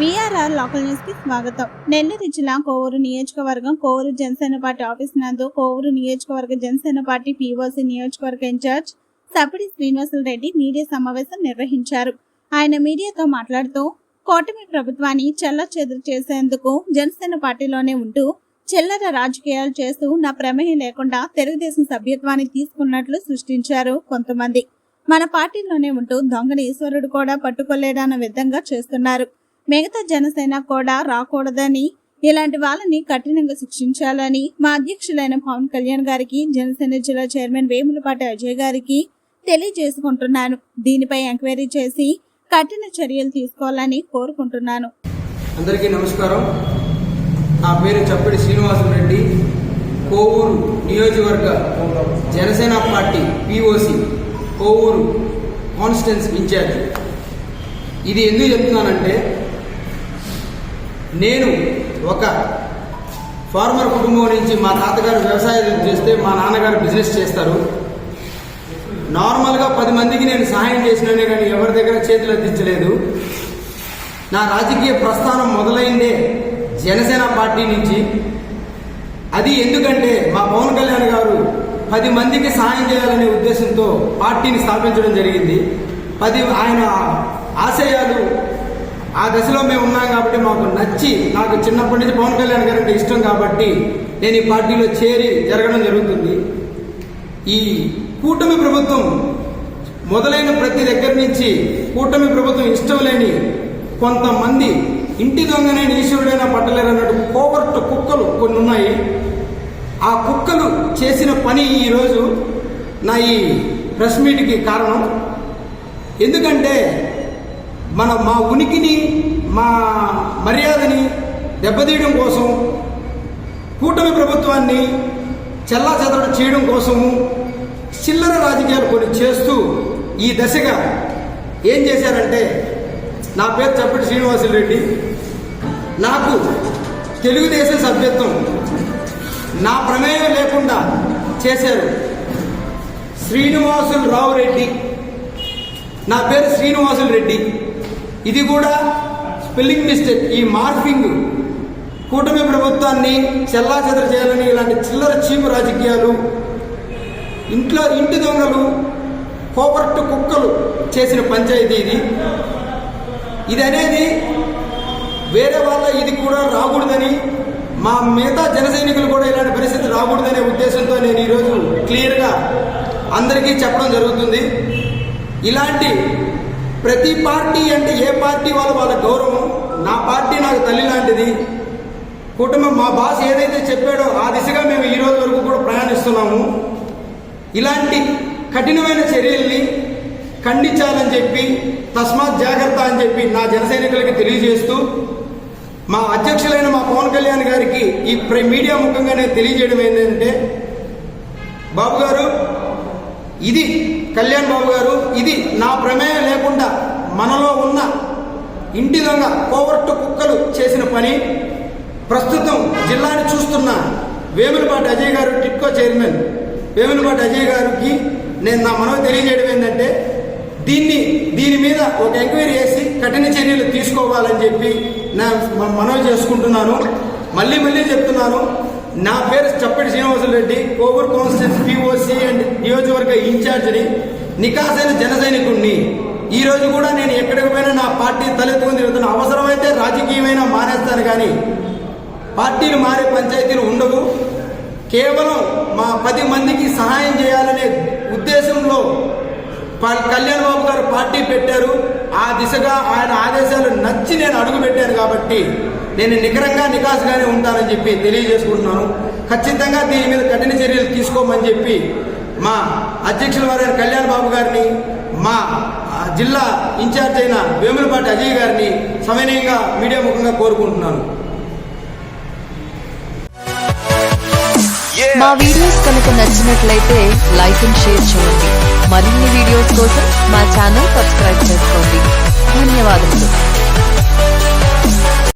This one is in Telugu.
బీఆర్ఆర్ లోకల్ న్యూస్కి స్వాగతం. నెల్లూరు జిల్లా కోవూరు నియోజకవర్గం కోవూరు జనసేన పార్టీ ఆఫీస్ నందు కోవూరు నియోజకవర్గ జనసేన పార్టీ పీఓసీ నియోజకవర్గ ఇన్ఛార్జ్ సపిడి శ్రీనివాసులు రెడ్డి మీడియా సమావేశం నిర్వహించారు. ఆయన మీడియాతో మాట్లాడుతూ కూటమి ప్రభుత్వాన్ని చెల్ల చేసేందుకు జనసేన పార్టీలోనే ఉంటూ చిల్లర రాజకీయాలు చేస్తూ నా ప్రమేయం లేకుండా తెలుగుదేశం సభ్యత్వాన్ని తీసుకున్నట్లు సృష్టించారు కొంతమంది. మన పార్టీలోనే ఉంటూ దొంగని ఈశ్వరుడు కూడా పట్టుకోలేడన్న విధంగా చేస్తున్నారు. మిగతా జనసేన కూడా రాకూడదని ఇలాంటి వాళ్ళని కఠినంగా శిక్షించాలని మా అధ్యక్షులైన పవన్ కళ్యాణ్ గారికి జనసేన జిల్లా చైర్మన్ వేములపాటి అజయ్ గారికి తెలియజేసుకుంటున్నాను. దీనిపై ఎంక్వైరీ చేసి కఠిన చర్యలు తీసుకోవాలని కోరుకుంటున్నాను. అందరికీ నమస్కారం. నా పేరు చప్పటి శ్రీనివాసులు రెడ్డి. కోవూరు నియోజకవర్గ Janasena party POC Kovur constituency incharge. ఇది ఎందుకు చెప్తున్నానంటే నేను ఒక ఫార్మర్ కుటుంబం నుంచి మా తాతగారు వ్యవసాయం చేస్తే మా నాన్నగారు బిజినెస్ చేస్తారు. నార్మల్గా పది మందికి నేను సహాయం చేసినానే కానీ ఎవరి దగ్గర చేతులు అందించలేదు నా రాజకీయ ప్రస్థానం మొదలైందే జనసేన పార్టీ నుంచి. అది ఎందుకంటే మా పవన్ కళ్యాణ్ గారు పది మందికి సహాయం చేయాలనే ఉద్దేశంతో పార్టీని స్థాపించడం జరిగింది. పది ఆయన ఆశయాలు ఆ దశలో మేము ఉన్నాం కాబట్టి మాకు నచ్చి నాకు చిన్నప్పటి నుంచి పవన్ కళ్యాణ్ గారు అంటే ఇష్టం కాబట్టి నేను ఈ పార్టీలో చేరి జరగడం జరుగుతుంది. ఈ కూటమి ప్రభుత్వం మొదలైన ప్రతి దగ్గర నుంచి కూటమి ప్రభుత్వం ఇష్టం లేని కొంతమంది ఇంటి దొంగనైన ఈశ్వరుడైనా పట్టలేరు అన్నట్టు కోవర్ట్ కుక్కలు కొన్ని ఉన్నాయి. ఆ కుక్కలు చేసిన పని ఈరోజు నా ఈ ప్రెస్ మీట్కి కారణం. ఎందుకంటే మన మా ఉనికిని మా మర్యాదని దెబ్బతీయడం కోసం కూటమి ప్రభుత్వాన్ని చెల్లా చేయడం కోసము చిల్లర రాజకీయాలు కొన్ని చేస్తూ ఈ దశగా ఏం చేశారంటే నా పేరు చప్పటి శ్రీనివాసులు రెడ్డి. నాకు తెలుగుదేశం సభ్యత్వం నా ప్రమేయం లేకుండా చేశారు శ్రీనివాసులు రావు రెడ్డి. నా పేరు శ్రీనివాసులు రెడ్డి. ఇది కూడా స్పెల్లింగ్ మిస్టేక్. ఈ మార్ఫింగ్ కూటమి ప్రభుత్వాన్ని చెల్లా చేయాలని ఇలాంటి చిల్లర చీము రాజకీయాలు ఇంట్లో ఇంటి దొంగలు కోపర్టు కుక్కలు చేసిన పంచాయతీ ఇది. ఇది అనేది వేరే వాళ్ళ ఇది కూడా రాకూడదని మా మిగతా జన సైనికులు కూడా ఇలాంటి పరిస్థితి రాకూడదనే ఉద్దేశంతో నేను ఈరోజు క్లియర్గా అందరికీ చెప్పడం జరుగుతుంది. ఇలాంటి ప్రతి పార్టీ అంటే ఏ పార్టీ వాళ్ళ వాళ్ళ గౌరవం. నా పార్టీ నాకు తల్లి లాంటిది. కుటుంబం మా బాస్ ఏదైతే చెప్పాడో ఆ దిశగా మేము ఈ రోజు వరకు కూడా ప్రయాణిస్తున్నాము. ఇలాంటి కఠినమైన చర్యల్ని ఖండించాలని చెప్పి తస్మాత్ జాగ్రత్త అని చెప్పి నా జనసైనికులకి తెలియజేస్తూ మా అధ్యక్షులైన మా పవన్ కళ్యాణ్ గారికి ఈ మీడియా ముఖంగానే తెలియజేయడం ఏంటంటే బాబు గారు ఇది కళ్యాణ్ బాబు గారు ఇది నా ప్రమేయం. మనలో ఉన్న ఇంటి దొంగ కోవర్టు కుక్కలు చేసిన పని ప్రస్తుతం జిల్లాని చూస్తున్న వేములపాటి అజయ్ గారు టిట్కో చైర్మన్. వేములపాటి అజయ్ గారికి నేను నా మనవి తెలియజేయడం ఏంటంటే దీన్ని దీని మీద ఒక ఎంక్వైరీ చేసి కఠిన చర్యలు తీసుకోవాలని చెప్పి నా మనవి చేసుకుంటున్నాను. మళ్ళీ మళ్ళీ చెప్తున్నాను నా పేరు Chappati Srinivasulu Reddy Kovur constituency POC and నియోజకవర్గ ఇన్ఛార్జిని నికాసైన జన సైనికుడిని ఈ రోజు కూడా నేను ఎక్కడికి పోయినా నా పార్టీ తలెత్తుకుని తిరుగుతున్న. అవసరమైతే రాజకీయమైనా మానేస్తాను కానీ పార్టీలు మారే పంచాయతీలు ఉండవు. కేవలం మా పది మందికి సహాయం చేయాలనే ఉద్దేశంలో కళ్యాణ్ బాబు గారు పార్టీ పెట్టారు. ఆ దిశగా ఆయన ఆదేశాలు నచ్చి నేను అడుగు పెట్టాను కాబట్టి నేను నికరంగా నికాసుగానే ఉంటానని చెప్పి తెలియజేసుకుంటున్నాను. ఖచ్చితంగా దీని మీద కఠిన చర్యలు తీసుకోమని చెప్పి మా అధ్యక్షుల వారైన కళ్యాణ్ బాబు గారిని మా జిల్లా ఇన్ఛార్జ్ అయిన వేములపాటి అజయ్ గారిని సమన్వయంగా మీడియా ముఖంగా కోరుకుంటున్నాను. మా వీడియోస్ కనుక నచ్చినట్లయితే లైక్ అండ్ షేర్ చేయండి. మరిన్ని వీడియోస్ కోసం మా ఛానల్ సబ్స్క్రైబ్ చేసుకోండి. ధన్యవాదములు.